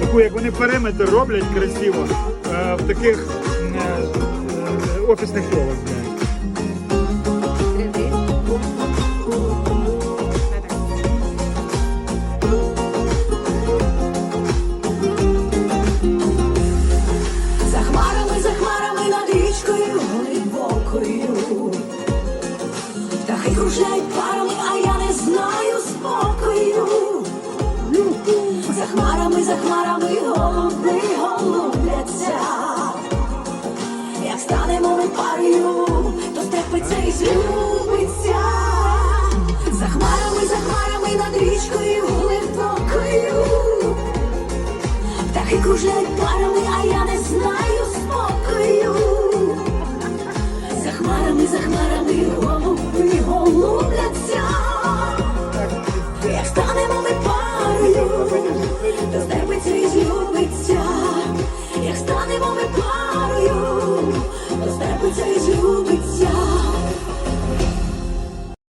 Таку, як вони периметр роблять красиво е, в таких е, е, офісних блядь. За хмарами, за хмарами над річкою глибокою. Птахи кружляють парами, хмарами, за хмарами голуби голубляться. Як станемо ми парою, то степиться і злюбиться. За хмарами, за хмарами над річкою глибокою. Птахи кружляють парами, а я не переживу биття.